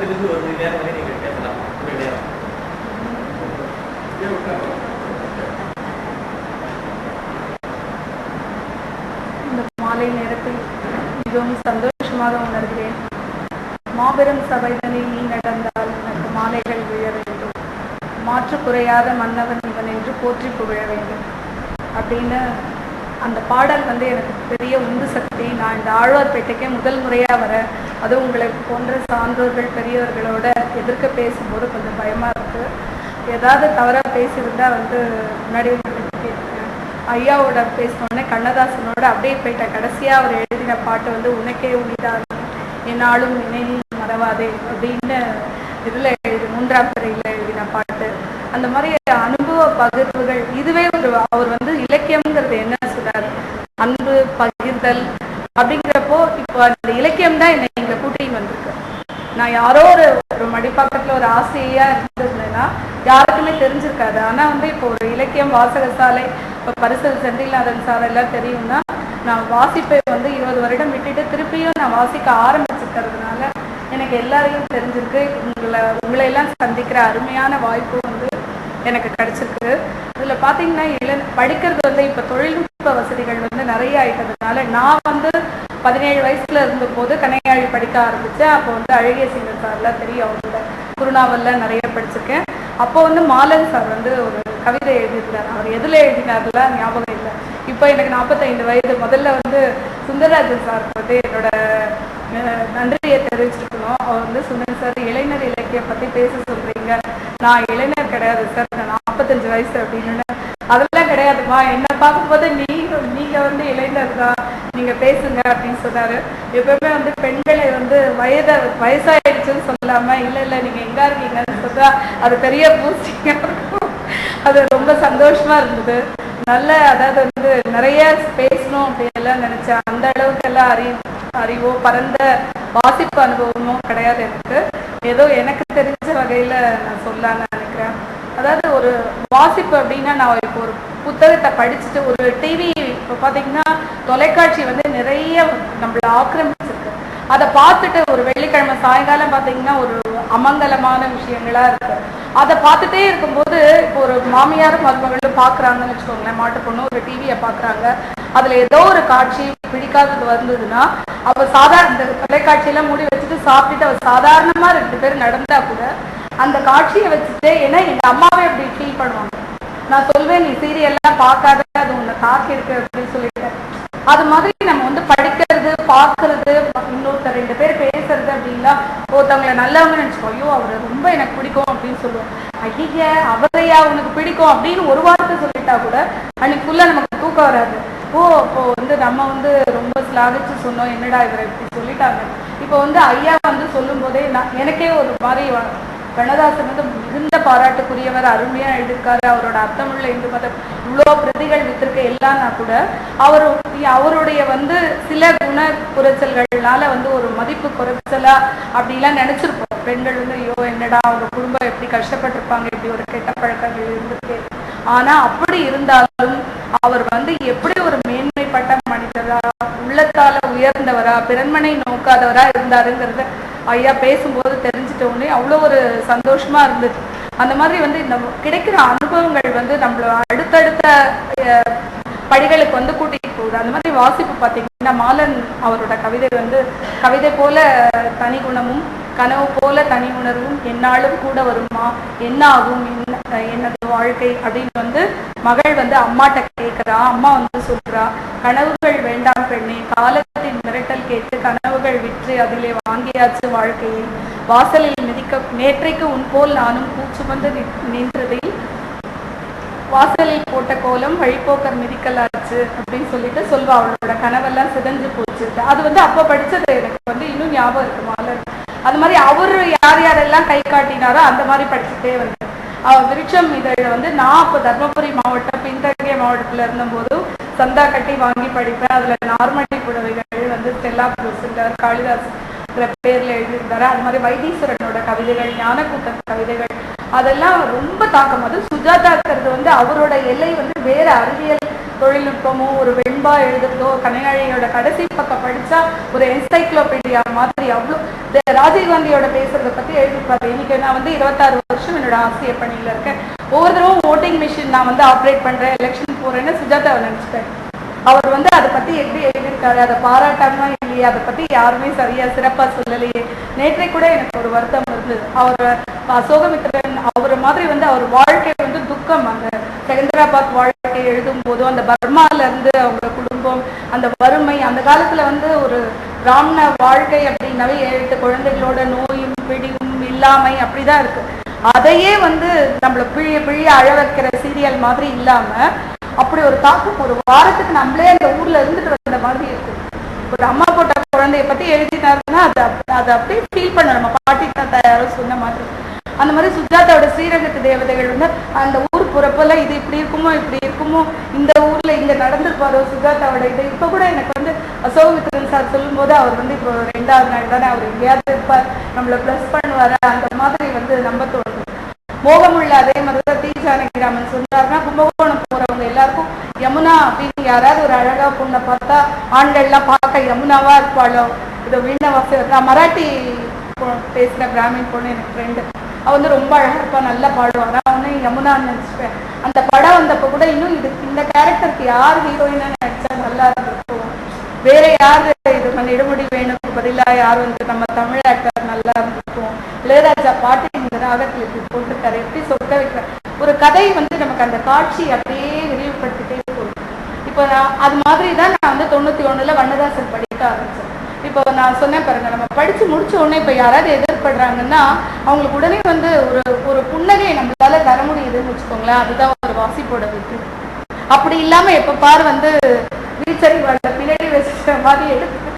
இடத்திலிருந்து ஒரு மணி நேரம் வரை நீங்கள் பேசலாம். ஒரு நேரம். இந்த மாலை நேரத்தில் மிகவும் சந்தோஷமாக உணர்கிறேன். மாபெரும் சபைதனில் நீ நடந்தால் எனக்கு மாலைகள் விழ வேண்டும். மாற்று குறையாத மன்னவன் இவன் என்று போற்றி புகழ வேண்டும். அப்படின்னு அந்த பாடல் வந்து எனக்கு பெரிய உந்து சக்தி. நான் இந்த ஆழ்வார்பேட்டைக்கே முதல் முறையாக வர அதுவும் உங்களை போன்ற சான்றோர்கள் பெரியவர்களோட எதிர்க்க பேசும்போது கொஞ்சம் பயமாக இருக்குது ஏதாவது தவறாக பேசியிருந்தா வந்து முன்னாடி ஐயாவோட பேசினோடனே கண்ணதாசனோட அப்படியே போயிட்டேன் கடைசியாக அவர் எழுதின பாட்டு வந்து உனக்கே உனிதான் என்னாலும் நினைவில் மறவாதே அப்படின்னு இதில் எழுதி மூன்றாம் பிறையில் எழுதின பாட்டு. அந்த மாதிரி அனுபவ பகிர்வுகள் இதுவே ஒரு அவர் வந்து இலக்கியம்ங்கிறது என்ன சொல்றார்? அன்பு பகிர்தல் அப்படிங்கிறப்போ இப்போ அந்த இலக்கியம் தான் என்னை நான் யாரோ ஒரு ஒரு மடிப்பாக்கத்தில் ஒரு ஆசையாக இருந்ததுன்னா யாருக்குமே தெரிஞ்சிருக்காது. ஆனால் வந்து இப்போ ஒரு இலக்கியம் வாசக சாலை இப்போ பரிசல் செந்தில்நாதன் சார் எல்லாம் தெரியும்னா நான் வாசிப்பை வந்து இருபது வருடம் விட்டுட்டு திருப்பியும் நான் வாசிக்க ஆரம்பிச்சிருக்கிறதுனால எனக்கு எல்லாரையும் தெரிஞ்சிருக்கு. உங்களை உங்களை எல்லாம் சந்திக்கிற அருமையான வாய்ப்பு வந்து எனக்கு கிடைச்சிருக்கு. இதில் பார்த்தீங்கன்னா இள படிக்கிறது வந்து இப்போ தொழில்நுட்ப வசதிகள் வந்து நிறைய ஆயிட்டதுனால நான் வந்து பதினேழு வயசுல இருந்தபோது கனையாழி படிக்க ஆரம்பித்தேன் அப்போ வந்து அழகிய சிங்கர் சார்லாம் தெரியும். அவங்களோட குருநாவல்லாம் நிறைய படிச்சிருக்கேன். அப்போ வந்து மாலன் சார் வந்து ஒரு கவிதை எழுதியிருந்தார். அவர் எதில் எழுதினார்ல ஞாபகம் இல்லை. இப்போ எனக்கு நாற்பத்தைந்து வயது. முதல்ல வந்து சுந்தரராஜன் சார் வந்து என்னோட நன்றியை தெரிவிச்சிருக்கணும் அவர் வந்து சுந்தர் சார் இளைஞர் இலக்கியம் பற்றி பேச சொல்றீங்க. நான் இளைஞர் கிடையாது சார் நான் நாற்பத்தஞ்சு வயசு அப்படின்னு. அதெல்லாம் கிடையாதுமா என்ன பார்க்கும்போது நீ நீங்கள் வந்து இளைஞர் தான் நீங்க பேசுங்க அப்படின்னு சொன்னாரு. எப்பவுமே வந்து பெண்களை வந்து வயதை வயசாயிடுச்சுன்னு சொல்லாம இல்ல இல்ல நீங்க எங்க இருக்கீங்கன்னு சொன்னா அது பெரிய பூஸ்டிங்கா இருக்கும். அது ரொம்ப சந்தோஷமா இருந்தது. நல்ல அதாவது வந்து நிறைய பேசணும் அப்படின்லாம் நினச்சேன். அந்த அளவுக்கு எல்லாம் அறி அறிவோ பரந்த வாசிப்பு அனுபவமும் கிடையாது எனக்கு. ஏதோ எனக்கு தெரிஞ்ச வகையில நான் சொல்லலான்னு நினைக்கிறேன். அதாவது ஒரு வாசிப்பு அப்படின்னா நான் இப்போ ஒரு புத்தகத்தை படிச்சுட்டு ஒரு டிவி இப்போ பார்த்தீங்கன்னா தொலைக்காட்சி வந்து நிறைய நம்மள ஆக்கிரமிச்சிருக்கு. அதை பார்த்துட்டு ஒரு வெள்ளிக்கிழமை சாயங்காலம் பார்த்தீங்கன்னா ஒரு அமங்கலமான விஷயங்களா இருக்கு. அதை பார்த்துட்டே இருக்கும்போது இப்போ ஒரு மாமியாரும் மருமகளும் பார்க்குறாங்கன்னு வச்சுக்கோங்களேன். மாட்டு பொண்ணு ஒரு டிவியை பார்க்குறாங்க. அதில் ஏதோ ஒரு காட்சி பிடிக்காதது வந்ததுன்னா அவர் சாதாரண தொலைக்காட்சியெல்லாம் மூடி வச்சுட்டு சாப்பிட்டுட்டு அவர் சாதாரணமாக ரெண்டு பேரும் நடந்தா கூட அந்த காட்சியை வச்சுட்டு ஏன்னா எங்க அம்மாவே அப்படி ஃபீல் பண்ணுவாங்க. நான் சொல்வேன் நீ சீரியல்லாம் பார்க்காத அது உன்னை தாக்கியிருக்கு அப்படின்னு சொல்லிட்டு. அது மாதிரி நம்ம வந்து படிக்கிறது பார்க்கறது இன்னொருத்தர் ரெண்டு பேர் பேசுறது அப்படின்னா ஒருத்தவங்களை நல்லவங்க நினச்சிக்கோ ஐயோ அவரை ரொம்ப எனக்கு பிடிக்கும் அப்படின்னு சொல்லுவோம் ஐய அவரையா உனக்கு பிடிக்கும் அப்படின்னு ஒரு வார்த்தை சொல்லிட்டா கூட அன்னைக்கு ஃபுல்லாக நமக்கு தூக்கம் வராது. ஓ அப்போ வந்து நம்ம வந்து ரொம்ப ஸ்லாகிச்சு சொன்னோம் என்னடா இவரை இப்படி சொல்லிட்டாங்க? இப்போ வந்து ஐயா வந்து சொல்லும் போதே நான் எனக்கே ஒரு மாதிரி கண்ணதாசன் வந்து மிகுந்த பாராட்டுக்குரியவர் அருமையா எழுதியிருக்காரு. அவரோட அர்த்தமுள்ள இந்து மதம் இவ்வளோ பிரதிகள் வித்திருக்க எல்லாம்னா கூட அவர் அவருடைய வந்து சில குண குறைச்சல்கள்னால வந்து ஒரு மதிப்பு குறைச்சலா அப்படிலாம் நினைச்சிருப்போம். பெண்கள் வந்து ஐயோ என்னடா அவங்க குடும்பம் எப்படி கஷ்டப்பட்டிருப்பாங்க? இப்படி ஒரு கெட்ட பழக்கங்கள் இருந்திருக்கு ஆனா அப்படி இருந்தாலும் அவர் வந்து எப்படி ஒரு மேன்மைப்பட்ட மனிதரா உள்ளத்தால உயர்ந்தவரா பிறன்மனை நோக்காதவரா இருந்தாருங்கிறத ஐயா பேசும்போது தெரிஞ்சு உடனே அவ்வளோ ஒரு சந்தோஷமாக இருந்தது. அந்த மாதிரி வந்து நம்ம கிடைக்கிற அனுபவங்கள் வந்து நம்மள அடுத்தடுத்த படிகளுக்கு வந்து கூட்டிகிட்டு போகுது. அந்த மாதிரி வாசிப்பு பார்த்தீங்கன்னா மாலன் அவரோட கவிதை வந்து கவிதை போல தனி குணமும் கனவு போல தனி உணர்வும் என்னாலும் கூட வருமா என்ன ஆகும் என்ன என்னது வாழ்க்கை அப்படின்னு வந்து மகள் வந்து அம்மாட்ட கேட்குறா அம்மா வந்து சொல்றா கனவுகள் வேண்டாம் பெண்ணே கால கேட்டு கனவுகள் விற்று அதிலே வாங்கியாச்சு வாழ்க்கையை வாசலில் மிதிக்க நேற்றைக்கு உன்போல் நானும் பூச்சுமந்து நின்றதில் வாசலில் போட்ட கோலம் வழிபோக்கர் மிதிக்கலாச்சு அப்படின்னு சொல்லிட்டு சொல்வா அவளோட கனவெல்லாம் சிதஞ்சு போச்சு. அது வந்து அப்போ படித்தது எனக்கு வந்து இன்னும் ஞாபகம் இருக்கு மாலர் அது மாதிரி அவர் யார் யாரெல்லாம் கை காட்டினாரோ அந்த மாதிரி படிச்சுட்டே வந்தேன். அவ விருட்சம் இதழ வந்து நான் அப்போ தர்மபுரி மாவட்டம் பின்தங்கிய மாவட்டத்தில் இருந்தபோது சந்தா கட்டி வாங்கி படிப்பேன். அதில் நார்மடி புடவைகள் வந்து ஸ்டெல்லா காளிதாஸ் பேர்ல எழுதியிருந்தாரு. அது மாதிரி வைத்தீஸ்வரனோட கவிதைகள் ஞானக்கூத்தன் கவிதைகள் அதெல்லாம் ரொம்ப தாக்கம். அது சுஜாதாக்கிறது வந்து அவரோட எல்லை வந்து வேற அறிவியல் தொழில்நுட்பமோ ஒரு வெண்பா எழுதுறதோ கலைஞழியோட கடைசி பக்கம் படிச்சா ஒரு என்சைக்ளோபீடியா மாதிரி அவ்வளோ. ராஜீவ்காந்தியோட பேசுறத பத்தி எழுதிப்பாரு இன்னைக்கு நான் வந்து இருபத்தாறு வருஷம் என்னோட ஆசிரியர் பணியில இருக்கேன். ஒவ்வொரு தடவை ஓட்டிங் மிஷின் நான் வந்து ஆப்ரேட் பண்றேன் எலெக்ஷன் போறேன்னு சுஜாதாவை நினைச்சிட்டேன். அவர் வந்து அதை பத்தி எப்படி எழுதியிருக்காரு? அதை பாராட்டாம இல்லையே? அதை பத்தி யாருமே சரியா சிறப்பா சொல்லலையே. நேற்றை கூட எனக்கு ஒரு வருத்தம் இருந்தது. அவர் அசோகமித்திரன் அவர் மாதிரி வந்து அவர் வாழ்க்கை வந்து துக்கம். அந்த செகந்திராபாத் வாழ்க்கை எழுதும் போதும் அந்த பர்மால இருந்து அவங்க குடும்பம் அந்த வறுமை அந்த காலத்துல வந்து ஒரு பிராமண வாழ்க்கை அப்படின்னாவே ஏழு குழந்தைகளோட நோயும் பிடியும் இல்லாமை அப்படிதான் இருக்கு. அதையே வந்து நம்மள பிழிய பிழிய அழ வைக்கிற சீரியல் மாதிரி இல்லாம அப்படி ஒரு தாக்கம் ஒரு வாரத்துக்கு நம்மளே அந்த ஊர்ல இருந்துட்டு வந்த மாதிரி இருக்கும் ஒரு அம்மா போட்ட குழந்தைய பத்தி எழுதினாருன்னா அதை அதை அப்படியே ஃபீல் பண்ண நம்ம பாட்டி தாத்தா யாரும் சொன்ன மாதிரி. அந்த மாதிரி சுஜாதாவோட ஸ்ரீரங்கத்து தேவதைகள் வந்து அந்த ஊர் போறப்பல இது இப்படி இருக்குமோ இப்படி இருக்குமோ இந்த ஊர்ல இங்க நடந்திருப்பாரோ சுஜாதாவோட இது. இப்ப கூட எனக்கு வந்து அசோகமித்திரன் சார் சொல்லும்போது அவர் வந்து இப்போ ரெண்டாவது நாள் தானே அவர் எங்கேயாவது இருப்பார். நம்மள ப்ளஸ் பண்ணுவாரு? அந்த மாதிரி வந்து நம்ப தோணும் மோகம் அதே மாதிரி தான் டி ஜானகிராமன் சொன்னார்னா கும்பகோணம் போறவங்க எல்லாருக்கும் யமுனா அப்படின்னு யாராவது ஒரு அழகா பொண்ணை பார்த்தா ஆண்கள்லாம் பார்க்க யமுனாவா இருப்பாளோ? இதோ வீணவாசி நான் மராட்டி பேசுகிற கிராமின் பிராமின் பொண்ணு எனக்கு ஃப்ரெண்டு அவ வந்து ரொம்ப அழகா இருப்பா நல்லா பாடுவான் நான் ஒண்ணு யமுனான்னு நினச்சிப்பேன். அந்த படம் வந்தப்போ கூட இன்னும் இது இந்த கேரக்டருக்கு யார் ஹீரோயினா நினச்சா நல்லா இருந்திருக்கும். வேற யாரு இது நம்ம இடமுடி வேணும்னு பதிலா யார் வந்து நம்ம தமிழ் ஆக்டர் நல்லா இருந்திருக்கும். இளையராஜா பாட்டு இந்த ராகத்தில் இப்படி எப்படி சொக்க வைக்கிறார். ஒரு கதை வந்து நமக்கு அந்த காட்சி அப்படியே விரிவுபடுத்திட்டே இப்போ நான் அது மாதிரி தான் நான் வந்து தொண்ணூத்தி ஒண்ணுல வண்ணதாசன் படிக்க ஆரம்பிச்சேன். இப்போ நான் சொன்னேன் பாருங்க நம்ம படிச்சு முடிச்ச உடனே இப்போ யாராவது எதிர்படுறாங்கன்னா அவங்களுக்கு உடனே வந்து ஒரு ஒரு புன்னகையை நம்மளால தர முடியுதுன்னு வச்சுக்கோங்களேன் அதுதான் ஒரு வாசிப்போட வெற்றி. அப்படி இல்லாம எப்ப பாரு வந்து வீச்சரி வாழ்ந்த பின்னாடி வச்சுக்கிற மாதிரி எடுத்து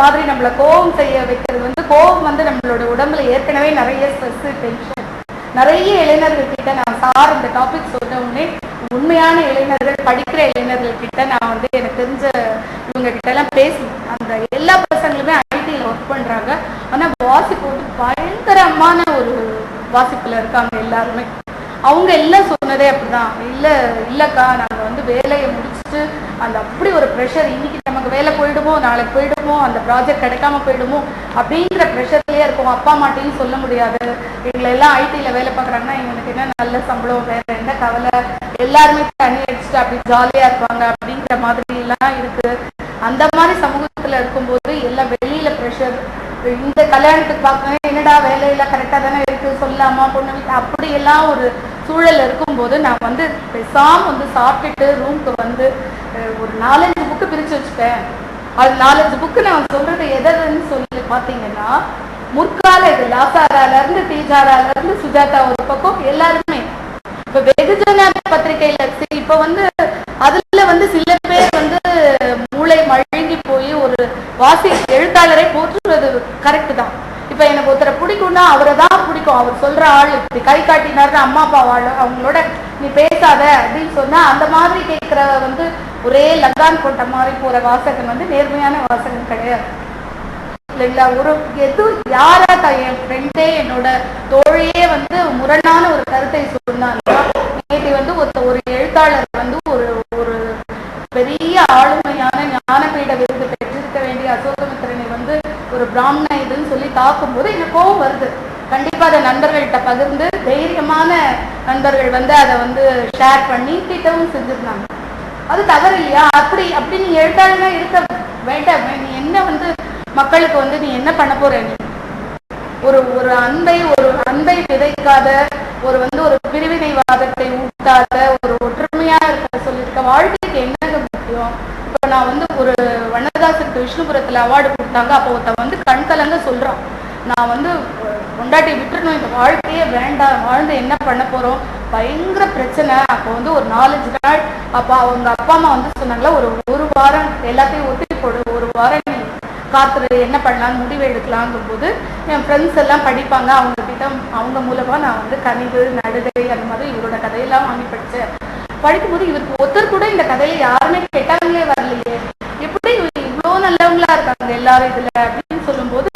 மாதிரி நம்மள கோபம் செய்ய வைக்கிறது வந்து கோபம் வந்து நம்மளோட உடம்புல ஏற்கனவே நிறைய ஸ்ட்ரெஸ் டென்ஷன் நிறைய இளைஞர்கள் கிட்ட நான் சார் இந்த டாபிக் சொன்ன உடனே உண்மையான இளைஞர்கள் படிக்கிற இளைஞர்கள் கிட்ட நான் வந்து எனக்கு தெரிஞ்ச இவங்க கிட்ட எல்லாம் பேசி அந்த எல்லா பசங்களுமே ஐடியில் ஒர்க் பண்றாங்க. ஆனா வாசிப்பு வந்து பயங்கரமான ஒரு வாசிப்புல இருக்காங்க எல்லாருமே. அவங்க எல்லாம் சொன்னதே அப்படிதான். இல்லை இல்லக்கா நாங்கள் வந்து வேலையை முடிச்சுட்டு அந்த அப்படி ஒரு ப்ரெஷர் இன்னைக்கு நமக்கு வேலை போயிடுமோ நாளைக்கு போயிடுமோ அந்த ப்ராஜெக்ட் கிடைக்காம போயிடுமோ அப்படிங்கிற ப்ரெஷர்லயே இருக்கும். அப்பா அம்மாட்டையும் சொல்ல முடியாது. எங்களை எல்லாம் ஐடியில் வேலை பார்க்குறாங்கன்னா இவனுக்கு என்ன நல்ல சம்பளம் வேற என்ன கவலை? எல்லாருமே தண்ணி அடிச்சுட்டு அப்படி ஜாலியா இருப்பாங்க அப்படிங்கிற மாதிரி எல்லாம் இருக்கு. அந்த மாதிரி சமூகத்துல இருக்கும்போது எல்லாம் வெளியில ப்ரெஷர் இந்த கல்யாணத்துக்கு பார்க்கணும் என்னடா வேலையெல்லாம் கரெக்டா தானே இருக்கு சொல்லாமா பொண்ணு வீட்டு அப்படி எல்லாம் ஒரு சூழல் இருக்கும்போது நான் வந்து பெசாம் வந்து சாப்பிட்டுட்டு ரூம்க்கு வந்து ஒரு நாலஞ்சு புக்கு பிரிச்சு வச்சுப்பேன். அது நாலஞ்சு புக்கு நான் சொல்றது எதுன்னு சொல்லி பாத்தீங்கன்னா முற்கால இது லாசாரால இருந்து டீஜாரால இருந்து சுஜாதா ஒரு பக்கம் எல்லாருமே. இப்ப வெகுஜன பத்திரிகையில சி- இப்ப வந்து அதுல வந்து சில பேர் வந்து மூளை மழுங்கி போய் ஒரு வாசி எழுத்தாளரை போற்றுவது கரெக்ட் தான். இப்ப எனக்கு ஒருத்தரை பிடிக்கும்னா அவரை தான் பிடிக்கும். அவர் சொல்ற ஆள் இப்படி கை காட்டினார்னு அம்மா அப்பா வாழ் அவங்களோட நீ பேசாத அப்படின்னு சொன்னா அந்த மாதிரி கேட்கிற வந்து ஒரே லகான் கொண்ட மாதிரி போற வாசகன் வந்து நேர்மையான வாசகன் கிடையாது. இல்லைங்களா? ஒரு எது யாரா என் ஃப்ரெண்டே என்னோட தோழியே வந்து முரணான ஒரு கருத்தை சொன்னாங்கன்னா நேற்று வந்து ஒரு ஒரு எழுத்தாளர் வந்து ஒரு ஒரு பெரிய ஆளுமையான ஞானபீட விருது பெற்றிருக்க வேண்டிய அசோகமித்திரனை வந்து ஒரு பிராமண இதுன்னு சொல்லி தாக்கும்போது எனக்கு கோவம் வருது. கண்டிப்பா அதை நண்பர்கள்கிட்ட பகிர்ந்து தைரியமான நண்பர்கள் வந்து அதை வந்து ஷேர் பண்ணி திட்டவும் செஞ்சிருந்தாங்க. அது தவறு இல்லையா அப்படி அப்படி நீ எழுத்தாளனா இருக்க வேண்டாம் நீ என்ன வந்து மக்களுக்கு வந்து நீ என்ன பண்ண போற நீ? ஒரு ஒரு அன்பை ஒரு அன்பை விதைக்காத ஒரு வந்து ஒரு பிரிவினைவாதத்தை ஊட்டாத ஒரு ஒற்றுமையா இருக்க சொல்லியிருக்க வாழ்க்கைக்கு என்னங்க முக்கியம்? இப்ப நான் வந்து ஒரு வண்ணதாசனுக்கு விஷ்ணுபுரத்துல அவார்டு கொடுத்தாங்க. அப்போ ஒருத்த வந்து கண் கலங்க சொல்றான். நான் வந்து கொண்டாட்டி விட்டுறணும். இந்த வாழ்க்கையே வேண்டாம். வாழ்ந்து என்ன பண்ண போறோம்? பயங்கர பிரச்சனை. அப்போ வந்து ஒரு நாலஞ்சு நாள். அப்போ அவங்க அப்பா அம்மா வந்து சொன்னாங்களா ஒரு ஒரு வாரம் எல்லாத்தையும் ஒத்தி போடு. ஒரு வாரம் நீ என்ன பண்ணலாம் முடிவு எடுக்கலாங்கும் போது என் ஃப்ரெண்ட்ஸ் எல்லாம் படிப்பாங்க. அவங்க கிட்ட அவங்க மூலமா நான் வந்து கனிவு நடுகை அந்த மாதிரி இவரோட கதையெல்லாம் வாங்கி படிச்சேன். படிக்கும்போது இவருக்கு ஒருத்தர் கூட இந்த கதையில யாருமே கேட்டாங்களே வரலையே எப்படி இவ்வளோ நல்லவங்களா இருக்காங்க எல்லாரும் இதுல அப்படின்னு சொல்லும்போது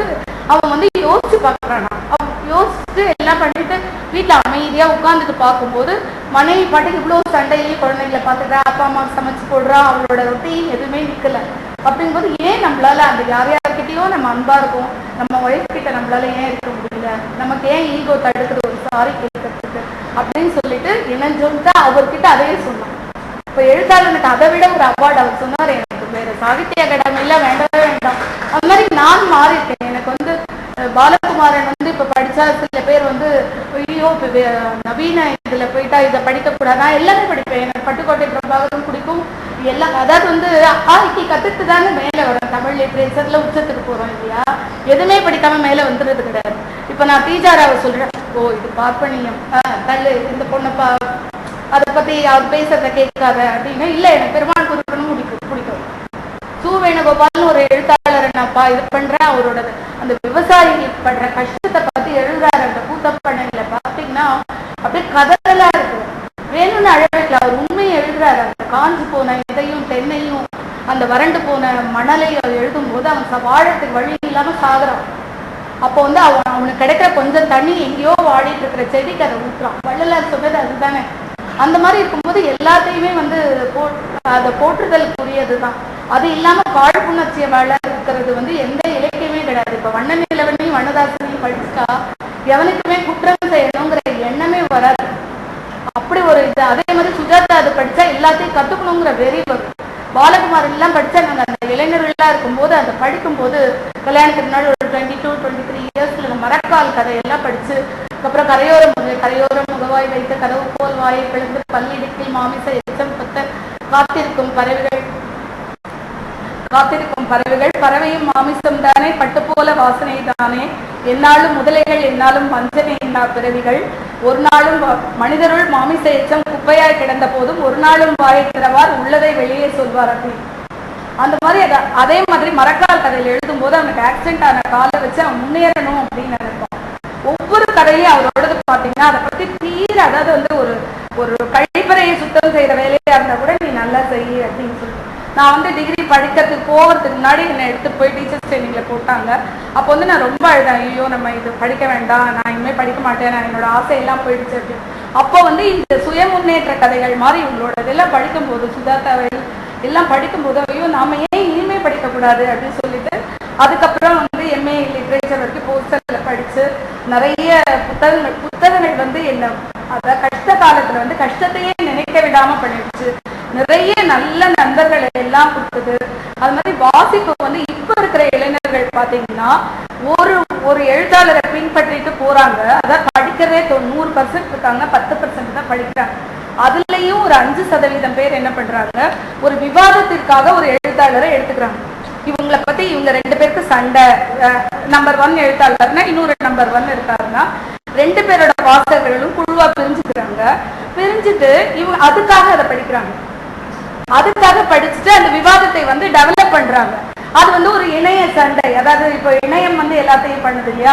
அவன் வந்து யோசிச்சு பார்க்கறானா அவன் யோசிச்சுட்டு எல்லாம் பண்ணிட்டு வீட்டில் அமைதியாக உட்காந்துட்டு பார்க்கும்போது மனைவி பாட்டுக்கு இவ்வளோ சண்டையிலேயே குழந்தைங்களை பார்த்துக்கிறா அப்பா அம்மா சமைச்சு போடுறா அவளோட ரொட்டீன் எதுவுமே நிக்கல. அப்படிங்கும்போது ஏன் நம்மளால அந்த யார் யார்கிட்டயும் நம்ம அன்பா இருக்கும் நம்ம ஒய்ஃப் கிட்ட நம்மளால ஏன் இருக்க முடியல நமக்கு ஏன் ஈகோ தடுக்குது ஒரு சாரி கேட்கறதுக்கு அப்படின்னு சொல்லிட்டு என்னன்னு அவர்கிட்ட அதையே சொன்னான். இப்போ எழுத்தாளனுக்கு அதை விட ஒரு அவார்டு அவர் சொன்னார் எனக்கு வேற சாகித்ய அகாடமில வேண்டவே வேண்டாம். அந்த மாதிரி நான் மாறிட்டேன் எனக்கு வந்து பாலகுமாரன் வந்து இப்போ படிச்சா ஐயோ இப்ப நவீன இதுல போயிட்டா இதை படிக்க எல்லாமே படிப்பேன். எனக்கு பட்டுக்கோட்டை பிரபாகரும் பிடிக்கும். எல்லாம் அதாவது வந்து ஆய்க்கு கத்துட்டு தானே மேலே வரும். தமிழ் லிட்ரேச்சர்ல உச்சத்துக்கு போறோம் இல்லையா? எதுவுமே படிக்காம மேலே வந்துடுறது கிடையாது. இப்போ நான் தீஜாராவை சொல்றேன். ஓ இது பார்ப்பனியம். தள்ளு இந்த பொண்ணை பா அதை பத்தி அவர் பேசுறத கேட்காத அப்படின்னா. இல்லை எனக்கு பெருமாள் குருக்கணும் பிடிக்கும் பிடிக்கும். சு வேணுகோபால்னு ஒரு எழுத்தாளரை நான் பா இது பண்றேன். அவரோட அந்த விவசாயிகள் படுற கஷ்டத்தை பத்தி எழுதுறாரு அந்த கூத்தப்பண்ணையில பாத்தீங்கன்னா அப்படியே கதறலா இருக்கு வேணும்னு அழகல அவர் உண்மையை எழுதுறாரு அந்த காஞ்சு போன இதையும் தென்னையும் அந்த வறண்டு போன மணலை எழுதும்போது அவன் வாழறதுக்கு வழி இல்லாம சாகுறான். அப்போ வந்து அவன் அவனுக்கு கிடைக்கிற கொஞ்சம் தண்ணி எங்கேயோ வாடிட்டு இருக்கிற செடிக்கு அதை ஊற்றுறான் வள்ளலார் சொன்னது அதுதானே. அந்த மாதிரி இருக்கும்போது எல்லாத்தையுமே வந்து போ அதை போற்றுதலுக்குரியது தான். அது இல்லாமல் காழ்ப்புணர்ச்சியை வளர்க்கிறது வந்து எந்த இலக்கியமே கிடையாது. இப்ப வண்ண நிலவனையும் வண்ணதாசனையும் படிச்சுட்டா எவனுக்குமே குற்றம் செய்யணுங்கிற எண்ணமே வராது. அப்படி ஒரு இது அதே மாதிரி சுஜாதா அது படிச்சா எல்லாத்தையும் கத்துக்கணுங்கிற வெறி வரும். பாலகுமார் எல்லாம் நாங்கள் அந்த இளைஞர்களாக இருக்கும்போது அதை படிக்கும்போது கல்யாணத்துக்கு முன்னாடி ஒரு டுவெண்ட்டி டூ டுவெண்ட்டி த்ரீ இயர்ஸ்ல மரக்கால் கதையெல்லாம் படிச்சு அதுக்கப்புறம் கரையோர முக கரையோர முகவாய் வைத்த கதவு போல் வாயை பிளந்து பள்ளிடுக்கில் மாமிச எச்சம் பத்த காத்திருக்கும் பறவைகள். காத்திருக்கும் பறவைகள் பறவையும் மாமிசம் தானே பட்டு போல வாசனை தானே. என்னாலும் முதலைகள் என்னாலும் வஞ்சனை அண்ணா பிறவிகள். ஒரு நாளும் மனிதருள் மாமிச எச்சம் குப்பையாய் கிடந்த போதும் ஒரு நாளும் வாயை திறவார் உள்ளதை வெளியே சொல்வார் அப்படின்னு அந்த மாதிரி அத- அதே மாதிரி மரக்கால் கதையில் எழுதும் போது அவனுக்கு ஆக்சிடென்ட் ஆன காலை வச்சு அவன் முன்னேறணும் அப்படின்னு நினைப்பான் ஒவ்வொரு கதையும் அவரோடது பார்த்தீங்கன்னா அதை பத்தி தீர அதாவது வந்து ஒரு ஒரு கழிப்பறையை சுத்தம் செய்யற வேலையா இருந்தா கூட நீ நல்லா செய்ய அப்படின்னு சொல்லிட்டு நான் வந்து டிகிரி படிக்கிறதுக்கு போகிறதுக்கு முன்னாடி என்னை எடுத்து போய் டீச்சர்ஸ் ட்ரைனிங்கில் போட்டாங்க. அப்போ வந்து நான் ரொம்ப அழுதேன். ஐயோ நம்ம இது படிக்க வேண்டாம். நான் இனிமேல் படிக்க மாட்டேன். நான் என்னோட ஆசையெல்லாம் போயிடுச்சு அப்படின்னு. அப்போ வந்து இந்த சுய முன்னேற்ற கதைகள் மாதிரி இவங்களோட இதெல்லாம் படிக்கும்போது சுஜாதாவை எல்லாம் படிக்கும்போது ஐயோ நாம ஏன் இனிமே படிக்கக்கூடாது அப்படின்னு சொல்லிட்டு அதுக்கப்புறம் வந்து எம்ஏ லிட்ரேச்சர் வரைக்கும் போஸ்டர்ல படிச்சு நிறைய புத்தகங்கள் புத்தகங்கள் வந்து என்ன அதாவது கஷ்ட காலத்துல வந்து கஷ்டத்தையே நினைக்க விடாம படி நண்பர்களை கொடுத்தது. அது மாதிரி வாசிப்பு வந்து இப்ப இருக்கிற இளைஞர்கள் பாத்தீங்கன்னா ஒரு ஒரு எழுத்தாளரை பின்பற்றிட்டு போறாங்க. அதான் படிக்கிறதே நூறு பர்சன்ட் இருக்காங்க பத்து பர்சன்ட் தான் படிக்கிறாங்க. அதுலயும் ஒரு அஞ்சு சதவீதம் பேர் என்ன பண்றாங்க ஒரு விவாதத்திற்காக ஒரு எழுத்தாளரை எடுத்துக்கிறாங்க. இவங்களை பத்தி இவங்க ரெண்டு பேருக்கு சண்டை நம்பர் ஒன் எழுத்தாளர்னா இன்னொரு நம்பர் ஒன் இருக்காருன்னா ரெண்டு பேரோட வாசகர்களும் குழுவா பிரிஞ்சுக்கிறாங்க. பிரிஞ்சுட்டு இவங்க அதுக்காக அதை படிக்கிறாங்க. அதுக்காக படிச்சுட்டு அந்த விவாதத்தை வந்து டெவலப் பண்றாங்க. அது வந்து ஒரு இணைய சண்டை. அதாவது இப்போ இணையம் வந்து எல்லாத்தையும் பண்ணுது இல்லையா?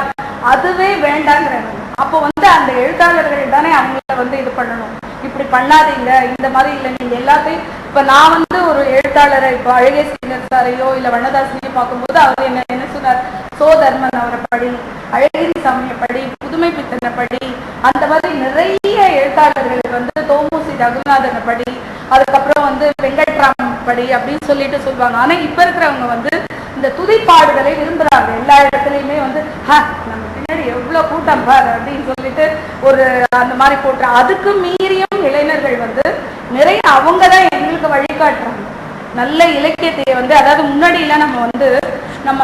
அதுவே வேண்டாங்கிறாங்க. அப்போ வந்து அந்த எழுத்தாளர்கள் தானே அவங்கள வந்து இது பண்ணணும். இப்படி பண்ணாதீங்க. இந்த மாதிரி இல்லை. நீங்க எல்லாத்தையும் இப்ப நான் வந்து ஒரு எழுத்தாளரை இப்போ அழகிய சீனர் சாரையோ இல்ல வண்ணதாசனையோ பார்க்கும்போது அவர் என்ன என்ன சொன்னார்? சோ தர்மன் அவரை படி அழகிரி சாமியை படி புதுமை பித்தனை படி அந்த மாதிரி நிறைய எழுத்தாளர்கள் வந்து தோமுசி ரகுநாதனை படி அதுக்கப்புறம் வந்து வெங்கட்ராம் படி அப்படின்னு சொல்லிட்டு சொல்லுவாங்க. ஆனா இப்ப இருக்கிறவங்க வந்து இந்த துதிப்பாடுகளை விரும்புறாங்க. எல்லா இடத்துலயுமே வந்து நம்ம பின்னாடி எவ்வளவு கூட்டம் பாரு அப்படின்னு சொல்லிட்டு ஒரு அந்த மாதிரி போட்டுற அதுக்கு மீறியும் இளைஞர்கள் வந்து நிறைய அவங்க தான் எங்களுக்கு வழிகாட்டுறாங்க. நல்ல இலக்கியத்தை வந்து அதாவது முன்னாடி எல்லாம் நம்ம வந்து நம்ம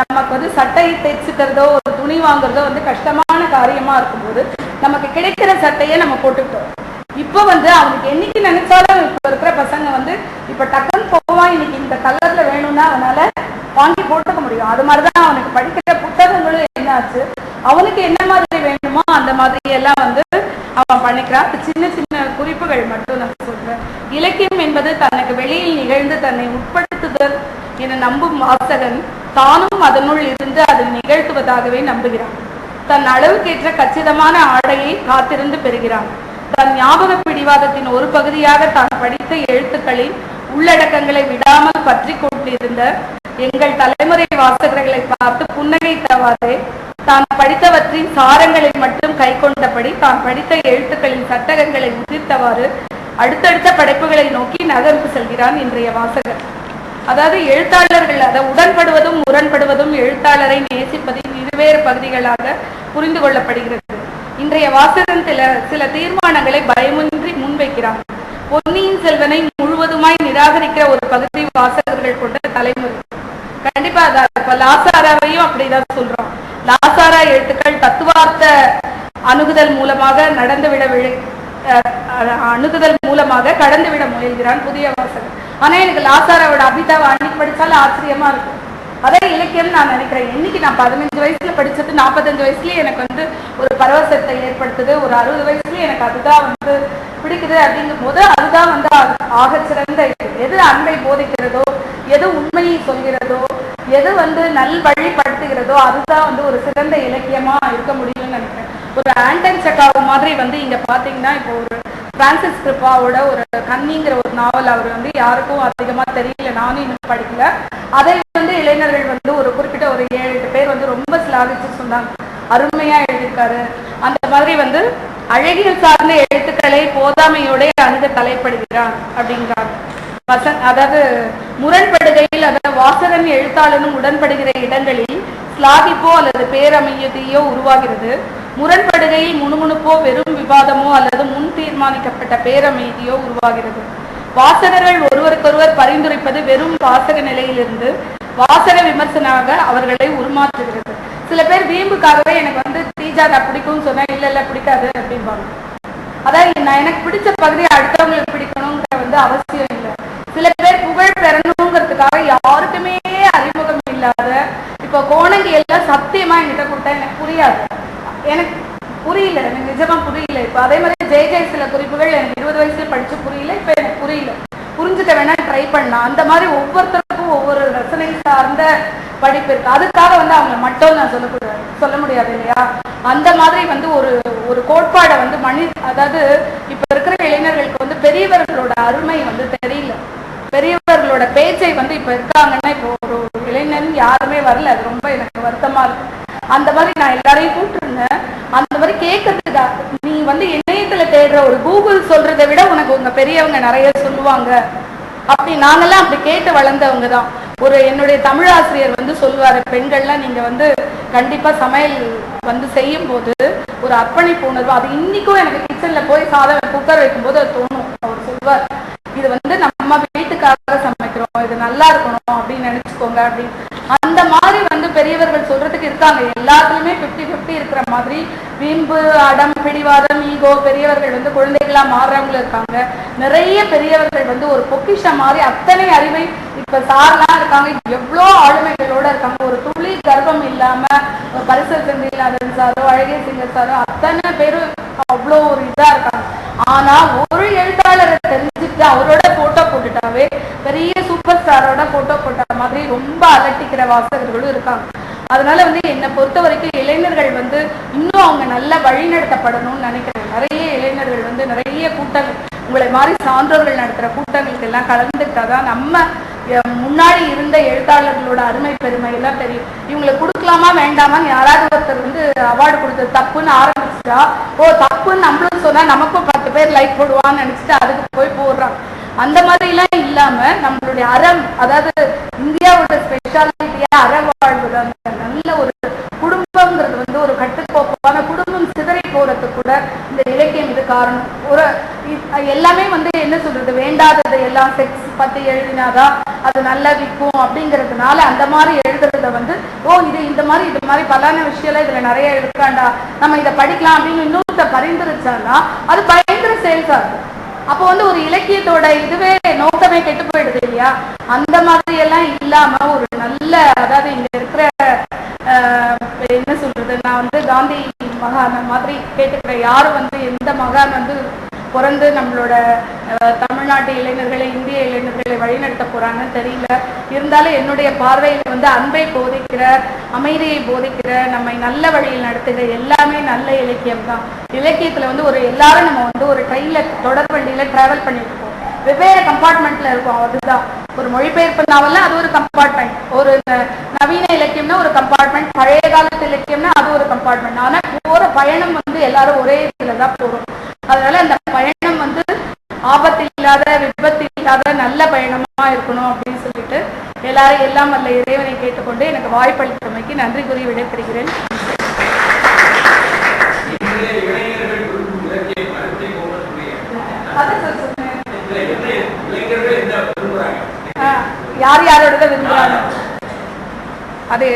நமக்கு வந்து சட்டை தைச்சுக்கிறதோ ஒரு துணி வாங்குறதோ வந்து கஷ்டமான காரியமா இருக்கும்போது நமக்கு கிடைக்கிற சட்டையை நம்ம போட்டுக்கிட்டோம். இப்ப வந்து அவனுக்கு என்னைக்கு நினைச்சாலும் இப்போ இருக்கிற பசங்க வந்து இப்ப டக்குன்னு போவான். இன்னைக்கு இந்த கலர்ல வேணும்னா அதனால வாங்கி போட்டுக்க முடியும். அது மாதிரிதான் அவனுக்கு படிக்கிற புத்தகங்களும் என்னாச்சு அவனுக்கு என்ன மாதிரி வேணுமோ அந்த மாதிரி எல்லாம் வந்து அவன் பண்ணிக்கிறான். சின்ன சின்ன குறிப்புகள் மட்டும் நான் சொல்றேன். இலக்கியம் என்பது தனக்கு வெளியில் நிகழ்ந்து தன்னை உட்படுத்துதல் என நம்பும் வாசகன் தானும் அதனுள் இருந்து அதை நிகழ்த்துவதாகவே நம்புகிறான். தன் அளவுக்கேற்ற கச்சிதமான ஆடையை காத்திருந்து பெறுகிறான். தன் ஞாபக பிடிவாதத்தின் ஒரு பகுதியாக தான் படித்த எழுத்துக்களின் உள்ளடக்கங்களை விடாமல் பற்றி கொண்டிருந்த எங்கள் தலைமுறை வாசகர்களை பார்த்து புன்னகைத்தவாறே தான் படித்தவற்றின் சாரங்களை மட்டும் கை கொண்டபடி தான் படித்த எழுத்துக்களின் சட்டகங்களை உதிர்த்தவாறு அடுத்தடுத்த படைப்புகளை நோக்கி நகர்ந்து செல்கிறான் இன்றைய வாசகர். அதாவது எழுத்தாளர்கள் அதை உடன்படுவதும் முரண்படுவதும் எழுத்தாளரை நேசிப்பதின் இருவேறு பகுதிகளாக புரிந்து கொள்ளப்படுகிறது. இன்றைய வாசகன் சில சில தீர்மானங்களை பயமின்றி முன்வைக்கிறான். பொன்னியின் செல்வனை முழுவதுமாய் நிராகரிக்கிற ஒரு பகுதி வாசகர்கள் கொண்ட தலைமுறை. கண்டிப்பா அதான் இப்ப லாசாராவையும் அப்படிதான் சொல்றோம். லாசாரா எழுத்துக்கள் தத்துவார்த்த அணுகுதல் மூலமாக நடந்துவிட விழ- அணுகுதல் மூலமாக கடந்துவிட முயல்கிறான் புதிய வாசகர் ஆனா எனக்கு லாசாராவோட அபிதாவை அன்னைக்கு படிச்சாலும் ஆச்சரியமா இருக்கும். அதே இலக்கியம் நான் நினைக்கிறேன். இன்னைக்கு நான் பதினஞ்சு வயசுல படிச்சது நாற்பத்தஞ்சு வயசுலயே எனக்கு வந்து ஒரு பரவசத்தை ஏற்படுத்துது. ஒரு அறுபது வயசுலயே எனக்கு அதுதான் வந்து பிடிக்குது அப்படிங்கும் போது அதுதான் வந்து ஆக- சிறந்த எது அன்பை போதிக்கிறதோ எது உண்மையை சொல்கிறதோ எது வந்து நல் வழிபடுத்துகிறதோ அதுதான் வந்து ஒரு சிறந்த இலக்கியமா இருக்க முடியும்னு நினைக்கிறேன். ஒரு ஆண்டன் செக்காவு மாதிரி வந்து இங்க பாத்தீங்கன்னா இப்போ ஒரு பிரான்சிஸ் கிருப்பாவோட ஒரு கன்னிங்கிற ஒரு நாவல் அவர் வந்து யாருக்கும் அதிகமா தெரியல நானும் இன்னும் படிக்கல. அதை வந்து இளைஞர்கள் வந்து ஒரு குறிப்பிட்ட ஒரு ஏழு எட்டு பேர் வந்து ரொம்ப சிலாகிச்சு சொன்னாங்க. அருமையா எழுதியிருக்காரு. அந்த மாதிரி வந்து அழகியல் சார்ந்த எழுத்துக்களை போதாமையோட அணுக தலைப்படுகிறான் அப்படிங்கிறார். வசன் அதாவது முரண்படுகையில் அதாவது வாசகன் எழுத்தாளனும் உடன்படுகிற இடங்களில் ஸ்லாகிப்போ அல்லது பேரமையதையோ உருவாகிறது. முரண்படுகையில் முணுமுணுப்போ வெறும் விவாதமோ அல்லது முன் தீர்மானிக்கப்பட்ட பேரமைதியோ உருவாகிறது. வாசகர்கள் ஒருவருக்கொருவர் பரிந்துரைப்பது வெறும் வாசக நிலையிலிருந்து வாசக விமர்சனாக அவர்களை உருமாற்றுகிறது. சில பேர் வீம்புக்காகவே எனக்கு வந்து தீஜாதா பிடிக்கும்னு சொன்னா இல்ல இல்ல பிடிக்காது அப்படிம்பாங்க. அதான் நான் எனக்கு பிடிச்ச பகுதி அடுத்தவங்களுக்கு பிடிக்கணுங்கிற வந்து அவசியம் இல்லை. சில பேர் புகழ் பெறணுங்கிறதுக்காக யாருக்குமே அறிமுகம் இல்லாத இப்போ கோணங்கி எல்லாம் சத்தியமா என்கிட்ட கொடுத்தா எனக்கு புரியாது. எனக்கு புரியல எனக்கு நிஜமா புரியல. இப்போ அதே மாதிரி ஜெய ஜெய சில குறிப்புகள் எனக்கு இருபது வயசுல படிச்சு புரியல இப்போ எனக்கு புரியல. புரிஞ்சுக்க வேணா ட்ரை பண்ணலாம். அந்த மாதிரி ஒவ்வொருத்தருக்கும் ஒவ்வொரு ரசனை சார்ந்த படிப்பு இருக்கு. அதுக்காக வந்து அவங்க மட்டும் நான் சொல்லக்கூடாது சொல்ல முடியாது இல்லையா? அந்த மாதிரி வந்து ஒரு ஒரு கோட்பாடை வந்து மனி அதாவது இப்ப இருக்கிற இளைஞர்களுக்கு வந்து பெரியவர்களோட அருமை வந்து தெரியல. பெரியவர்களோட பேச்சை வந்து இப்ப இருக்காங்கன்னா இப்போ ஒரு ஒரு இளைஞன் யாருமே வரல. அது ரொம்ப எனக்கு வருத்தமா இருக்கு. அந்த மாதிரி நான் எல்லாரையும் கூப்பிட்டுருந்தேன் அந்த நீ வந்து இணையத்துல தேடுற ஒரு கூகுள் சொல்றதை விட உனக்கு உங்க பெரியவங்க நிறைய சொல்லுவாங்க. அப்படி நாங்கெல்லாம் அப்படி கேட்டு வளர்ந்தவங்க தான். ஒரு என்னுடைய தமிழ் ஆசிரியர் வந்து சொல்லுவாரு பெண்கள்லாம் நீங்க வந்து கண்டிப்பா சமையல் வந்து செய்யும் போது ஒரு அர்ப்பணிப்பு உணர்வு. அது இன்னைக்கும் எனக்கு கிச்சன்ல போய் சாதம் குக்கர் வைக்கும்போது அது தோணும். அவர் சொல்வார் இது வந்து நம்ம வீட்டுக்காக சமைக்கிறோம். இது நல்லா இருக்கணும் அப்படின்னு நினைச்சுக்கோங்க. அப்படின்னு. அந்த மாதிரி வந்து பெரியவர்கள் சொல்றதுக்கு இருக்காங்க. எல்லாத்துலயுமே 50 50 இருக்கிற மாதிரி வீம்பு அடம் பிடிவாதம் ஈகோ பெரியவர்கள் வந்து குழந்தைகளா மாறுறவங்களும் இருக்காங்க. நிறைய பெரியவர்கள் வந்து ஒரு பொக்கிஷம் மாதிரி அத்தனை அறிவை இப்ப சார்லாம் இருக்காங்க. எவ்வளோ ஆளுமைகளோட இருக்காங்க. ஒரு துளி கர்ப்பம் இல்லாம ஒரு பரிசல் செந்தில்நாதன் சாரோ அழகிய சிங்கர் சாரோ அத்தனை பேரும் அவ்வளோ ஒரு இதா இருக்காங்க. ஆனா ஒரு எழுத்தாளரை தெரிஞ்சுட்டு அவரோட போட்டோ போட்டுட்டாவே பெரிய சூப்பர் ஸ்டாரோட போட்டோ போட்ட மாதிரி ரொம்ப அலட்டிக்கிற வாசகர்களும் இருக்காங்க. அதனால வந்து என்னை பொறுத்த வரைக்கும் இளைஞர்கள் வந்து இன்னும் அவங்க நல்லா வழிநடத்தப்படணும்னு நினைக்கிறேன். நிறைய இளைஞர்கள் வந்து நிறைய கூட்டங்கள் உங்களை மாதிரி சான்றோர்கள் நடத்துற கூட்டங்களுக்கு எல்லாம் கலந்துக்கிட்டாதான் நம்ம முன்னாடி இருந்த எழுத்தாளர்களோட அருமை பெருமை எல்லாம் தெரியும். இவங்களுக்கு கொடுக்கலாமா வேண்டாமான்னு யாராவது ஒருத்தர் வந்து அவார்டு கொடுத்தது தப்புன்னு ஆரம்பிச்சுட்டா ஓ தப்புன்னு நம்மளும் சொன்னா நமக்கும் பத்து பேர் லைக் போடுவான்னு நினைச்சிட்டு அதுக்கு போய் போடுறாங்க அந்த மாதிரி எல்லாம் இல்லாம நம்மளுடைய அறம் அதாவது இந்தியாவோட ஸ்பெஷாலிட்டியா அறம் தான் நல்ல ஒரு குடும்பங்கிறது வந்து ஒரு கட்டுக்கோப்பான குடும்பம் சிதறி போகிறதுக்கு கூட இந்த இலக்கியம் இது காரணம். ஒரு எல்லாமே வந்து என்ன சொல்றது? வேண்டாதது எல்லாம் செக்ஸ் பத்தி எழுதினாதான் அது நல்லா விற்கும் அப்படிங்கிறதுனால அந்த மாதிரி எழுதுறத வந்து ஓ இது இந்த மாதிரி இது மாதிரி பலான விஷயம்லாம் இதுல நிறைய இருக்காண்டா நம்ம இதை படிக்கலாம் அப்படின்னு இன்னொருத்த பரிந்துரைச்சான்னா அது பயங்கர சேல்ஸா இருக்கும். அப்போ வந்து ஒரு இலக்கியத்தோட இதுவே நோக்கமே கெட்டு போயிடுது இல்லையா? அந்த மாதிரி எல்லாம் இல்லாம ஒரு நல்ல அதாவது இங்க இருக்கிற ஆஹ், என்ன சொல்றது நான் வந்து காந்தி மகான் மாதிரி கேட்டுக்கிற யாரு வந்து எந்த மகான் வந்து பிறந்து நம்மளோட தமிழ்நாட்டு இளைஞர்களை இந்திய இளைஞர்களை வழிநடத்த போறாங்கன்னு தெரியல. இருந்தாலும் என்னுடைய பார்வையில் வந்து அன்பை போதிக்கிற அமைதியை போதிக்கிற நம்மை நல்ல வழியில் நடத்துகிற எல்லாமே நல்ல இலக்கியம் தான். இலக்கியத்துல வந்து ஒரு எல்லாரும் நம்ம வந்து ஒரு ட்ரெயின்ல தொடர் வண்டியில டிராவல் பண்ணிட்டு இருக்கோம் வெவ்வேறு கம்பார்ட்மெண்ட்ல இருக்கும். அதுதான். ஒரு மொழிபெயர்ப்பு நாவல்ல அது ஒரு கம்பார்ட்மெண்ட் ஒரு நவீன இலக்கியம்னா ஒரு கம்பார்ட்மெண்ட் பழைய காலத்து இலக்கியம்னா அது ஒரு கம்பார்ட்மெண்ட் ஆனா போற பயணம் வந்து எல்லாரும் ஒரே இதுல தான் போறோம். அதனால அந்த பயணம் வந்து ஆபத்து இல்லாத விபத்து இல்லாத நல்ல பயணமா இருக்கணும் அப்படின்னு சொல்லிட்டு எல்லாரும் எல்லாம் அல்ல இறைவனை கேட்டுக்கொண்டு எனக்கு வாய்ப்பளித்தமைக்கு நன்றி கூறி விடைபெறுகிறேன் இன்றைய இளைஞர்கள் விரும்பும் இலக்கிய மரத்தை போகக்கூடிய அது சார் சொன்னேன். இதுல என்ன இளைஞர்கள் என்ன விரும்புறாங்க ஆ, யார் யாரோட விரும்புறாங்க. அதை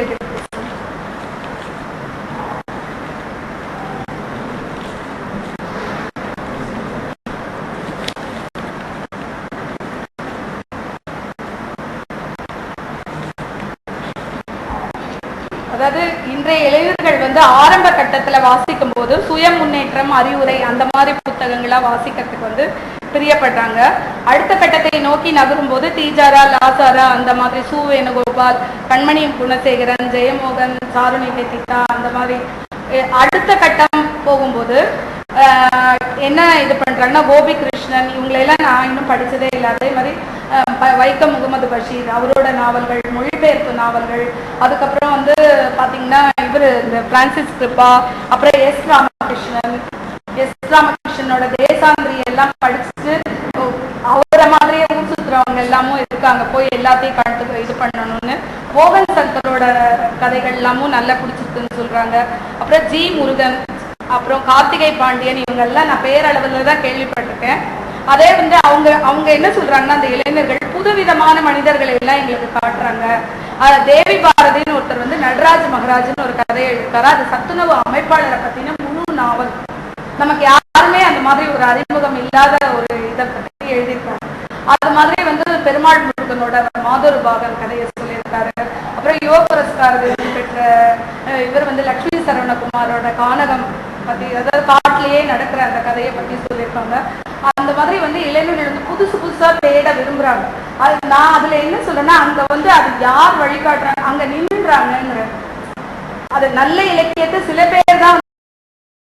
அதாவது இன்றைய இளைஞர்கள் வந்து ஆரம்ப கட்டத்துல வாசிக்கும் போது சுய முன்னேற்றம் அறிவுரை அந்த மாதிரி புத்தகங்களா வாசிக்கிறதுக்கு வந்து பிரியப்படுறாங்க அடுத்த கட்டத்தை நோக்கி நகரும் போது தீஜாரா லாசாரா அந்த மாதிரி சு வேணுகோபால் கண்மணி குணசேகரன் ஜெயமோகன் சாருணி நிதிதா அந்த மாதிரி அடுத்த கட்டம் போகும்போது என்ன இது பண்றாங்கன்னா கோபி கிருஷ்ணன் இவங்களெல்லாம் நான் இன்னும் படிச்சதே இல்லை. அதே மாதிரி வைக்கம் முகமது பஷீர் அவரோட நாவல்கள் மொழிபெயர்ப்பு நாவல்கள் அதுக்கப்புறம் வந்து பாத்தீங்கன்னா இவர் இந்த பிரான்சிஸ் கிருப்பா அப்புறம் எஸ் ராமகிருஷ்ணன் எஸ் ராமகிருஷ்ணனோட தேசாந்திரி எல்லாம் படிச்சுட்டு அவரை மாதிரியே ஊர் சுத்துறவங்க எல்லாமும் இருக்காங்க. போய் எல்லாத்தையும் கண்டு இது பண்ணணும்னு மோகன் சங்கரோட கதைகள் எல்லாமும் நல்லா பிடிச்சிருக்குன்னு சொல்றாங்க. அப்புறம் ஜி முருகன் அப்புறம் கார்த்திகை பாண்டியன் இவங்க எல்லாம் நான் பேரளவுல தான் கேள்விப்பட்டிருக்கேன். அதே வந்து அவங்க அவங்க என்ன சொல்றாங்கன்னா அந்த இளைஞர்கள் புதுவிதமான மனிதர்களை எல்லாம் எங்களுக்கு காட்டுறாங்க. அஹ் தேவி பாரதின்னு ஒருத்தர் வந்து நடராஜ் மகராஜ்னு ஒரு கதையை எழுதியிருக்காரு. அது சத்துணவு அமைப்பாளரை பத்தின முழு நாவல். நமக்கு யாருமே அந்த மாதிரி ஒரு அறிமுகம் இல்லாத ஒரு இதை பத்தி எழுதியிருக்காங்க. அது மாதிரி வந்து பெருமாள் முருகனோட மாதொரு பாகன் கதையை சொல்லியிருக்காரு. அப்புறம் யுவ புரஸ்கார பெற்ற இவர் வந்து லட்சுமி சரவணகுமாரோட கானகம் பத்தி அதாவது காட்டிலேயே நடக்கிற அந்த கதையை பத்தி சொல்லியிருக்காங்க. அந்த மாதிரி வந்து இளைஞர்கள் வந்து புதுசு புதுசா தேட விரும்புறாங்க. அது நான் அதுல என்ன சொல்றேன்னா அங்க வந்து அது யார் வழிகாட்டுறாங்க அங்க நின்றுறாங்கிற அது நல்ல இலக்கியத்தை சில பேர்